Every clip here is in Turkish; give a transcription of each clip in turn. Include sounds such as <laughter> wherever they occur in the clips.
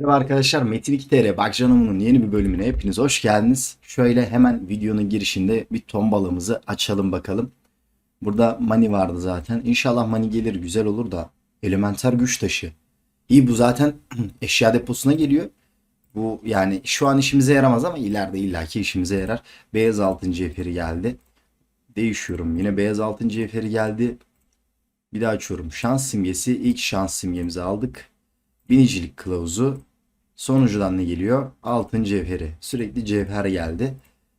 Merhaba arkadaşlar Metin 2 TR Bakcanım'ın yeni bir bölümüne hepiniz hoş geldiniz. Şöyle hemen videonun girişinde bir ton balığımızı açalım bakalım. Burada mani vardı zaten. İnşallah mani gelir güzel olur da. Elementer güç taşı. İyi bu zaten <clears throat> eşya deposuna geliyor. Bu yani şu an işimize yaramaz ama ileride illaki işimize yarar. Beyaz altın cevheri geldi. Değişiyorum. Yine beyaz altın cevheri geldi. Bir daha açıyorum. Şans simgesi. ilk şans simgemizi aldık. Binicilik kılavuzu. Sonuncudan ne geliyor? Altın cevheri. Sürekli cevher geldi.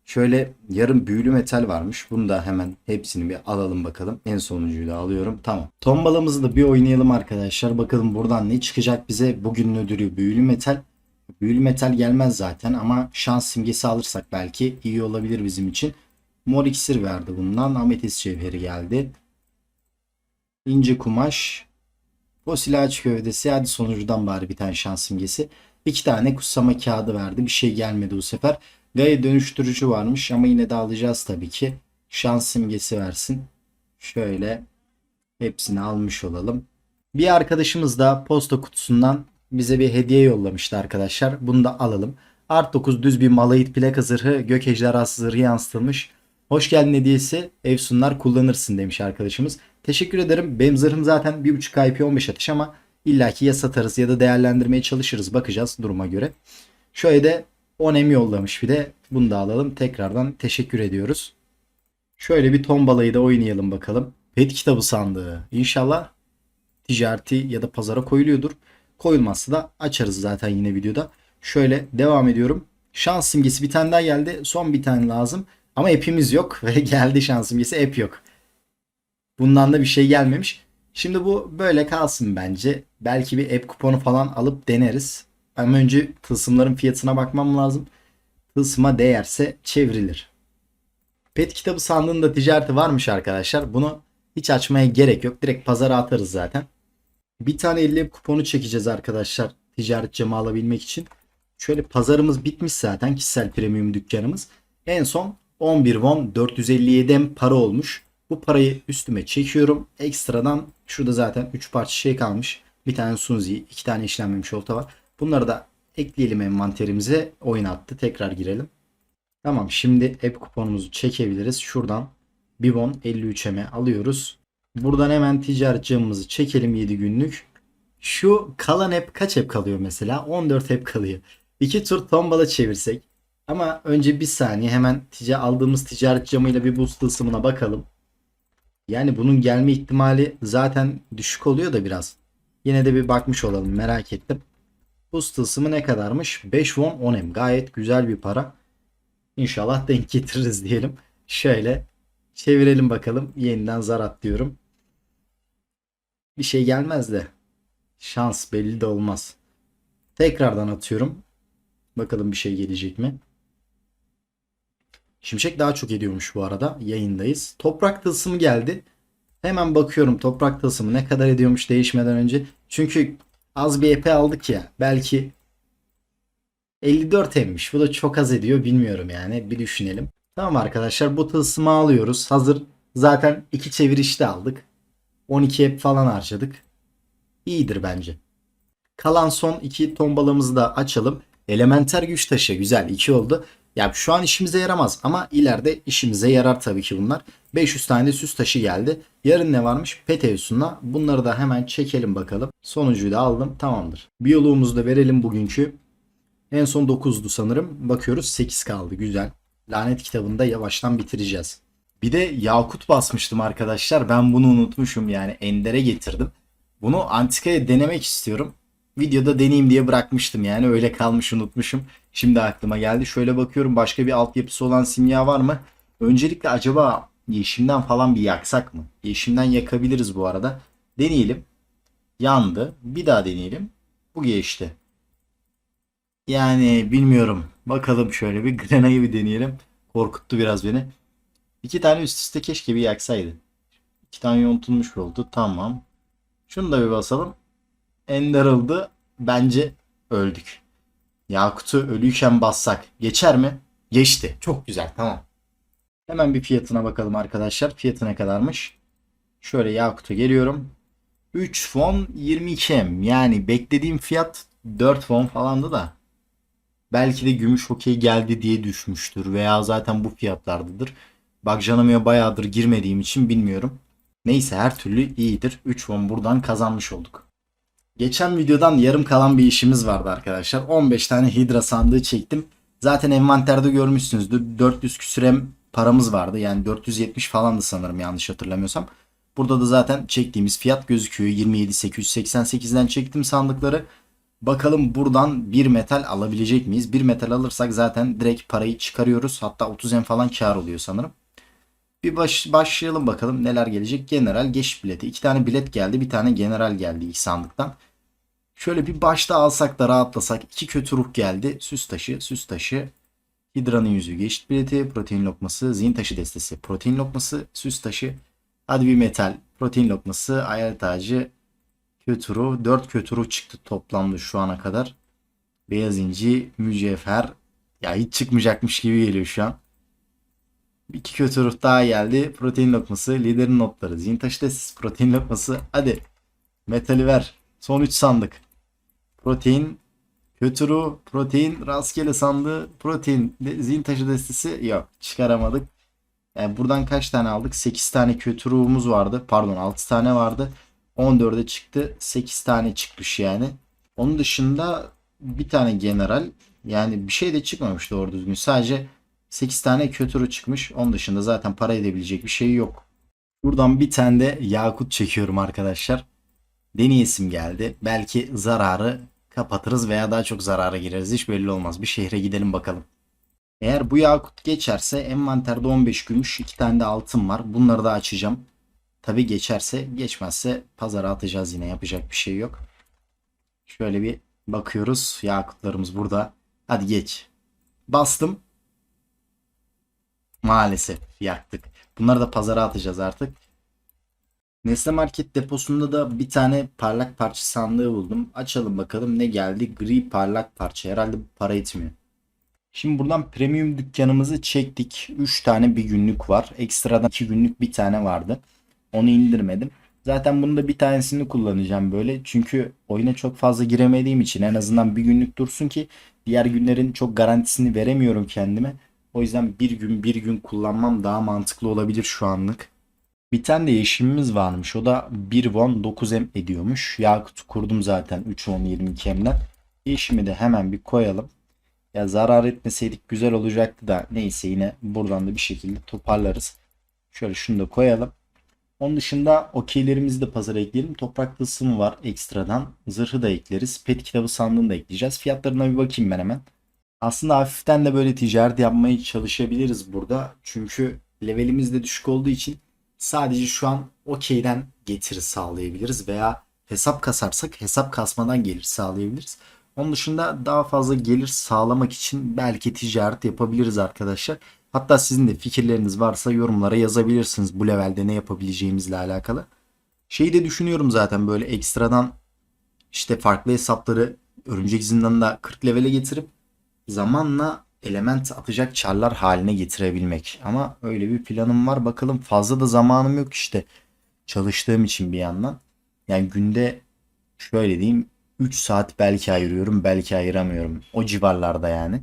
Şöyle yarım büyülü metal varmış. Bunu da hemen hepsini bir alalım bakalım. En sonuncuyu da alıyorum. Tamam. Tombalamızı da bir oynayalım arkadaşlar. Bakalım buradan ne çıkacak bize. Bugünün ödülü büyülü metal. Büyülü metal gelmez zaten ama şans simgesi alırsak belki iyi olabilir bizim için. Mor iksir verdi bundan. Ametist cevheri geldi. İnce kumaş. Fosil ağaç gövdesi. Hadi sonucudan bari bir tane şans simgesi. İki tane kutsama kağıdı verdi. Bir şey gelmedi bu sefer. Gaye dönüştürücü varmış ama yine de alacağız tabii ki. Şans simgesi versin. Şöyle hepsini almış olalım. Bir arkadaşımız da posta kutusundan bize bir hediye yollamıştı arkadaşlar. Bunu da alalım. Art 9 düz bir malayit plaka zırhı gök ejderhası zırhı yansıtılmış. Hoş geldin hediyesi Efsunlar kullanırsın demiş arkadaşımız. Teşekkür ederim. Benim zırhım zaten 1.5 IP 15 atış ama illaki ya satarız ya da değerlendirmeye çalışırız. Bakacağız duruma göre. Şöyle de 10 em yollamış bir de. Bunu da alalım. Tekrardan teşekkür ediyoruz. Şöyle bir tombalayı da oynayalım bakalım. Pet kitabı sandığı. İnşallah ticareti ya da pazara koyuluyordur. Koyulmazsa da açarız zaten yine videoda. Şöyle devam ediyorum. Şans simgesi bir tane daha geldi. Son bir tane lazım. Ama app'imiz yok <laughs> ve geldi şans simgesi app yok. Bundan da bir şey gelmemiş. Şimdi bu böyle kalsın bence. Belki bir app kuponu falan alıp deneriz. Ama önce tılsımların fiyatına bakmam lazım. Tılsıma değerse çevrilir. Pet kitabı sandığında ticareti varmış arkadaşlar. Bunu hiç açmaya gerek yok. Direkt pazara atarız zaten. Bir tane 50 kuponu çekeceğiz arkadaşlar. Ticaret cama alabilmek için. Şöyle pazarımız bitmiş zaten. Kişisel premium dükkanımız. En son 11 won 457 em para olmuş. Bu parayı üstüme çekiyorum. Ekstradan şurada zaten 3 parça şey kalmış. Bir tane Sunzi, iki tane işlenmemiş olta var. Bunları da ekleyelim envanterimize. Oyun attı. Tekrar girelim. Tamam şimdi app kuponumuzu çekebiliriz. Şuradan Bivon 53'eme alıyoruz. Buradan hemen ticaret çekelim 7 günlük. Şu kalan app kaç app kalıyor mesela? 14 app kalıyor. 2 tur tombala çevirsek. Ama önce bir saniye hemen tica aldığımız ticaret camıyla bir boost tılsımına bakalım. Yani bunun gelme ihtimali zaten düşük oluyor da biraz. Yine de bir bakmış olalım merak ettim. Boost tılsımı ne kadarmış? 5 won 10 m gayet güzel bir para. İnşallah denk getiririz <laughs> diyelim. Şöyle çevirelim bakalım. Yeniden zar atlıyorum. Bir şey gelmez de. Şans belli de olmaz. Tekrardan atıyorum. Bakalım bir şey gelecek mi? Şimşek daha çok ediyormuş bu arada. Yayındayız. Toprak tılsımı geldi. Hemen bakıyorum toprak tılsımı ne kadar ediyormuş değişmeden önce. Çünkü az bir EP aldık ya. Belki 54 emmiş. Bu da çok az ediyor. Bilmiyorum yani. Bir düşünelim. Tamam arkadaşlar bu tılsımı alıyoruz. Hazır zaten iki çevirişte aldık. 12 ep falan harcadık. İyidir bence. Kalan son iki tombalamızı da açalım. Elementer güç taşı güzel 2 oldu. Ya şu an işimize yaramaz ama ileride işimize yarar tabii ki bunlar. 500 tane de süs taşı geldi. Yarın ne varmış? Peteus'una. Bunları da hemen çekelim bakalım. Sonuncuyu da aldım. Tamamdır. Biyoloğumuzu da verelim bugünkü. En son 9'du sanırım. Bakıyoruz 8 kaldı. Güzel. Lanet kitabını da yavaştan bitireceğiz. Bir de Yakut basmıştım arkadaşlar. Ben bunu unutmuşum yani Ender'e getirdim. Bunu Antika'ya denemek istiyorum. Videoda deneyeyim diye bırakmıştım yani öyle kalmış unutmuşum. Şimdi aklıma geldi. Şöyle bakıyorum başka bir altyapısı olan simya var mı? Öncelikle acaba yeşimden falan bir yaksak mı? Yeşimden yakabiliriz bu arada. Deneyelim. Yandı. Bir daha deneyelim. Bu geçti. Yani bilmiyorum. Bakalım şöyle bir <laughs> Grena'yı bir deneyelim. Korkuttu biraz beni. İki tane üst üste keşke bir yaksaydı. İki tane yontulmuş oldu. Tamam. Şunu da bir basalım. Ender oldu. Bence öldük. Yakut'u ölüyken bassak geçer mi? Geçti. Çok güzel. Tamam. Hemen bir fiyatına bakalım arkadaşlar. Fiyatı ne kadarmış? Şöyle Yakut'a geliyorum. 3 fon 22 m. Yani beklediğim fiyat 4 won falandı da. Belki de gümüş okey geldi diye düşmüştür veya zaten bu fiyatlardadır. Bak canımya bayağıdır girmediğim için bilmiyorum. Neyse her türlü iyidir. 3 won buradan kazanmış olduk. Geçen videodan yarım kalan bir işimiz vardı arkadaşlar. 15 tane hidra sandığı çektim. Zaten envanterde görmüşsünüzdür. 400 küsürem paramız vardı. Yani 470 falandı sanırım yanlış hatırlamıyorsam. Burada da zaten çektiğimiz fiyat gözüküyor. 27.888'den çektim sandıkları. Bakalım buradan bir metal alabilecek miyiz? Bir metal alırsak zaten direkt parayı çıkarıyoruz. Hatta 30 en falan kar oluyor sanırım. Bir baş, başlayalım bakalım neler gelecek. General geçiş bileti. İki tane bilet geldi. Bir tane general geldi ilk sandıktan. Şöyle bir başta alsak da rahatlasak. İki kötü ruh geldi. Süs taşı, süs taşı. Hidra'nın yüzüğü geçit bileti. Protein lokması, zihin taşı destesi. Protein lokması, süs taşı. Hadi bir metal. Protein lokması, ayar tacı, kötü ruh. 4 kötü ruh çıktı toplamda şu ana kadar. Beyaz inci, mücevher. Ya hiç çıkmayacakmış gibi geliyor şu an. İki kötü ruh daha geldi. Protein lokması, liderin notları. Zihin taşı destesi, protein lokması. Hadi. Metali ver. Son 3 sandık. Protein, kötü ruh, protein, rastgele sandığı, protein, zihin taşı destesi yok. Çıkaramadık. Yani buradan kaç tane aldık? 8 tane kötü ruhumuz vardı. Pardon 6 tane vardı. 14'e çıktı. 8 tane çıkmış yani. Onun dışında bir tane general. Yani bir şey de çıkmamış doğru düzgün. Sadece 8 tane kötü ruh çıkmış. Onun dışında zaten para edebilecek bir şey yok. Buradan bir tane de yakut çekiyorum arkadaşlar. Deneyesim geldi. Belki zararı kapatırız veya daha çok zarara gireriz. Hiç belli olmaz. Bir şehre gidelim bakalım. Eğer bu yakut geçerse envanterde 15 gümüş 2 tane de altın var. Bunları da açacağım. Tabi geçerse geçmezse pazara atacağız yine yapacak bir şey yok. Şöyle bir bakıyoruz. Yakutlarımız burada. Hadi geç. Bastım. Maalesef yaktık. Bunları da pazara atacağız artık. Nesne Market deposunda da bir tane parlak parça sandığı buldum. Açalım bakalım ne geldi. Gri parlak parça. Herhalde bu para etmiyor. Şimdi buradan premium dükkanımızı çektik. 3 tane bir günlük var. Ekstradan 2 günlük bir tane vardı. Onu indirmedim. Zaten bunu da bir tanesini kullanacağım böyle. Çünkü oyuna çok fazla giremediğim için en azından bir günlük dursun ki diğer günlerin çok garantisini veremiyorum kendime. O yüzden bir gün bir gün kullanmam daha mantıklı olabilir şu anlık. Bir tane de yeşimimiz varmış. O da 1 won 9 em ediyormuş. Yakut kurdum zaten 3 won 22 emden. Yeşimi de hemen bir koyalım. Ya zarar etmeseydik güzel olacaktı da neyse yine buradan da bir şekilde toparlarız. Şöyle şunu da koyalım. Onun dışında okeylerimizi de pazara ekleyelim. Toprak tılsımı var ekstradan. Zırhı da ekleriz. Pet kitabı sandığını da ekleyeceğiz. Fiyatlarına bir bakayım ben hemen. Aslında hafiften de böyle ticaret yapmaya çalışabiliriz burada. Çünkü levelimiz de düşük olduğu için sadece şu an okeyden getiri sağlayabiliriz veya hesap kasarsak hesap kasmadan gelir sağlayabiliriz. Onun dışında daha fazla gelir sağlamak için belki ticaret yapabiliriz arkadaşlar. Hatta sizin de fikirleriniz varsa yorumlara yazabilirsiniz bu levelde ne yapabileceğimizle alakalı. Şeyi de düşünüyorum zaten böyle ekstradan işte farklı hesapları örümcek zindanında 40 levele getirip zamanla element atacak çarlar haline getirebilmek. Ama öyle bir planım var. Bakalım fazla da zamanım yok işte. Çalıştığım için bir yandan. Yani günde şöyle diyeyim 3 saat belki ayırıyorum belki ayıramıyorum. O civarlarda yani.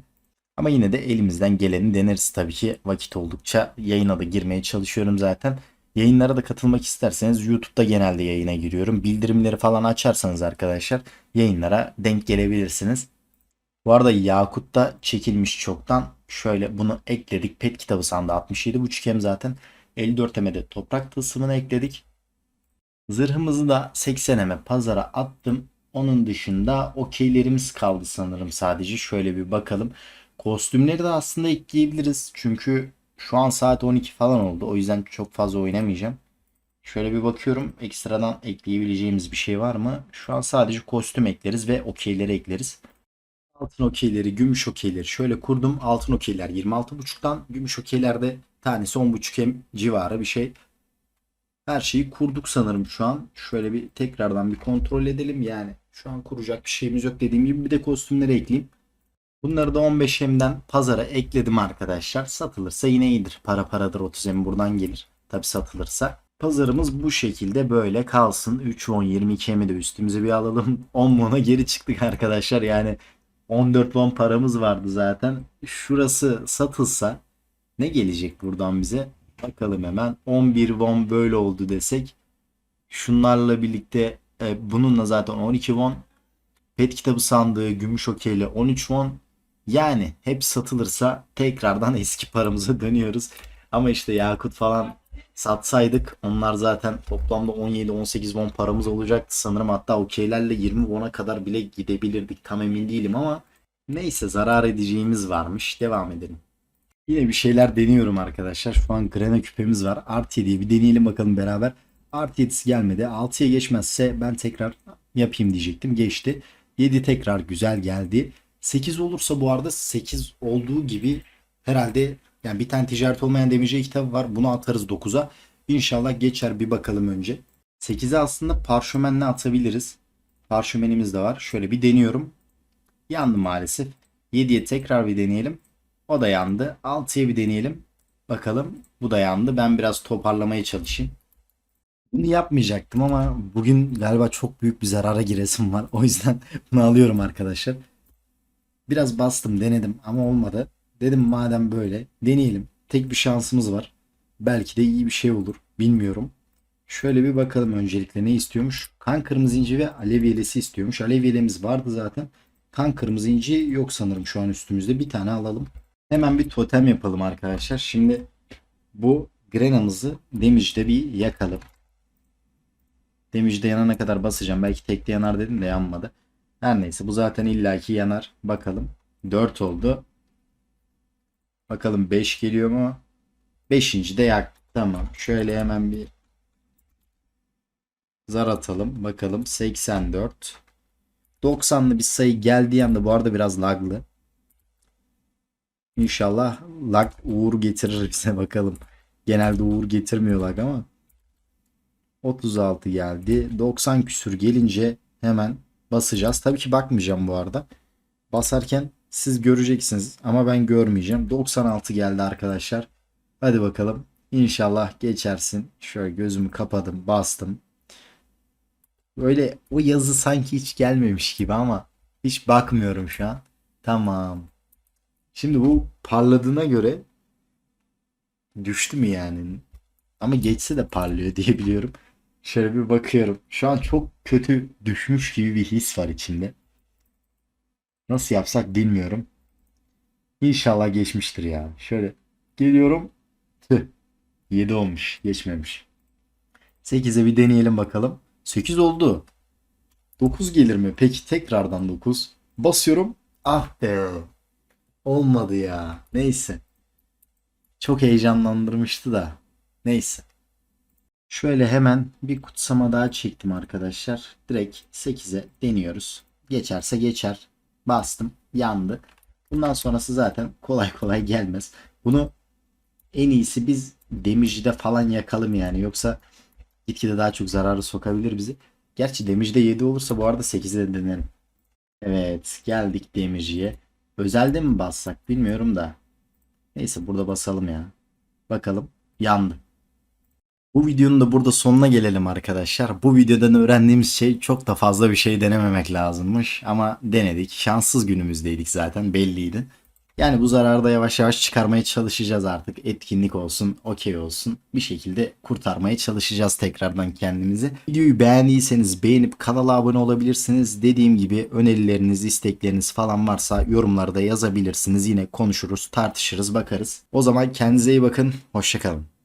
Ama yine de elimizden geleni deneriz tabii ki vakit oldukça yayına da girmeye çalışıyorum zaten. Yayınlara da katılmak isterseniz YouTube'da genelde yayına giriyorum. Bildirimleri falan açarsanız arkadaşlar yayınlara denk gelebilirsiniz. Bu arada Yakut da çekilmiş çoktan. Şöyle bunu ekledik. Pet kitabı sandı 67.5 hem zaten. 54 eme de toprak tılsımını ekledik. Zırhımızı da 80 eme pazara attım. Onun dışında okeylerimiz kaldı sanırım sadece. Şöyle bir bakalım. Kostümleri de aslında ekleyebiliriz. Çünkü şu an saat 12 falan oldu. O yüzden çok fazla oynamayacağım. Şöyle bir bakıyorum. Ekstradan ekleyebileceğimiz bir şey var mı? Şu an sadece kostüm ekleriz ve okeyleri ekleriz. Altın okeyleri, gümüş okeyleri şöyle kurdum. Altın okeyler 26.5'tan, gümüş okeyler de tanesi 10.5 hem civarı bir şey. Her şeyi kurduk sanırım şu an. Şöyle bir tekrardan bir kontrol edelim. Yani şu an kuracak bir şeyimiz yok dediğim gibi bir de kostümleri ekleyeyim. Bunları da 15 hemden pazara ekledim arkadaşlar. Satılırsa yine iyidir. Para paradır 30 hem buradan gelir. Tabi satılırsa. Pazarımız bu şekilde böyle kalsın. 3 won 22 mi de üstümüze bir alalım. <laughs> 10 won'a geri çıktık arkadaşlar. Yani 14 won paramız vardı zaten. Şurası satılsa ne gelecek buradan bize? Bakalım hemen. 11 won böyle oldu desek. Şunlarla birlikte e, bununla zaten 12 won. Pet kitabı sandığı gümüş okeyli 13 won. Yani hep satılırsa tekrardan <laughs> eski paramıza dönüyoruz. Ama işte Yakut falan satsaydık onlar zaten toplamda 17-18 won paramız olacaktı sanırım. Hatta okeylerle 20 won'a kadar bile gidebilirdik. Tam emin değilim ama neyse zarar edeceğimiz varmış. Devam edelim. Yine bir şeyler deniyorum arkadaşlar. Şu an Grena küpemiz var. Artı 7'yi bir deneyelim bakalım beraber. Artı 7'si gelmedi. 6'ya geçmezse ben tekrar yapayım diyecektim. Geçti. 7 tekrar güzel geldi. 8 olursa bu arada 8 olduğu gibi herhalde yani bir tane ticaret olmayan demirci kitabı var. Bunu atarız 9'a. İnşallah geçer bir bakalım önce. 8'e aslında parşömenle atabiliriz. Parşömenimiz de var. Şöyle bir deniyorum. Yandı maalesef. 7'ye tekrar bir deneyelim. O da yandı. 6'ya bir deneyelim. Bakalım. Bu da yandı. Ben biraz toparlamaya çalışayım. Bunu yapmayacaktım ama bugün galiba çok büyük bir zarara giresim var. <laughs> O yüzden bunu alıyorum arkadaşlar. Biraz bastım denedim ama olmadı. Dedim madem böyle deneyelim. Tek bir şansımız var. Belki de iyi bir şey olur. Bilmiyorum. Şöyle bir bakalım öncelikle ne istiyormuş. Kan kırmızı inci ve alev yelesi istiyormuş. Alev yelemiz vardı zaten. Kan kırmızı inci yok sanırım şu an üstümüzde. Bir tane alalım. Hemen bir totem yapalım arkadaşlar. Şimdi bu grenamızı damage'de bir yakalım. Damage'de yanana kadar basacağım. Belki tekte yanar dedim de yanmadı. Her neyse bu zaten illaki yanar. Bakalım. 4 oldu. Bakalım 5 geliyor mu? 5. de yaktık. Tamam. Şöyle hemen bir zar atalım. Bakalım 84. 90'lı bir sayı geldiği anda bu arada biraz laglı. İnşallah lag uğur getirir bize bakalım. Genelde uğur getirmiyor lag ama. 36 geldi. 90 küsür gelince hemen basacağız. Tabii ki bakmayacağım bu arada. Basarken siz göreceksiniz ama ben görmeyeceğim. 96 geldi arkadaşlar. Hadi bakalım. İnşallah geçersin. Şöyle gözümü kapadım, bastım. Böyle o yazı sanki hiç gelmemiş gibi ama hiç bakmıyorum şu an. Tamam. Şimdi bu parladığına göre düştü mü yani? Ama geçse de parlıyor <laughs> diye biliyorum. Şöyle bir bakıyorum. Şu an çok kötü düşmüş gibi bir his var içinde. Nasıl yapsak bilmiyorum. İnşallah geçmiştir ya. Şöyle geliyorum. Tüh. 7 olmuş. Geçmemiş. 8'e bir deneyelim bakalım. 8 oldu. 9 gelir mi? Peki tekrardan 9. Basıyorum. Ah be. Olmadı ya. Neyse. Çok heyecanlandırmıştı da. Neyse. Şöyle hemen bir kutsama daha çektim arkadaşlar. Direkt 8'e deniyoruz. Geçerse geçer. Bastım. Yandı. Bundan sonrası zaten kolay kolay gelmez. Bunu en iyisi biz demircide falan yakalım yani. Yoksa gitgide daha çok zararı sokabilir bizi. Gerçi demircide 7 olursa bu arada 8'e de denerim. Evet geldik demirciye. Özelde mi bassak bilmiyorum da. Neyse burada basalım ya. Bakalım. Yandı. Bu videonun da burada sonuna gelelim arkadaşlar. Bu videodan öğrendiğimiz şey çok da fazla bir şey denememek lazımmış. Ama denedik. Şanssız günümüzdeydik zaten belliydi. Yani bu zararı da yavaş yavaş çıkarmaya çalışacağız artık. Etkinlik olsun, okey olsun. Bir şekilde kurtarmaya çalışacağız tekrardan kendimizi. Videoyu beğendiyseniz beğenip kanala abone olabilirsiniz. Dediğim gibi önerileriniz, istekleriniz falan varsa yorumlarda yazabilirsiniz. Yine konuşuruz, tartışırız, bakarız. O zaman kendinize iyi bakın. Hoşçakalın.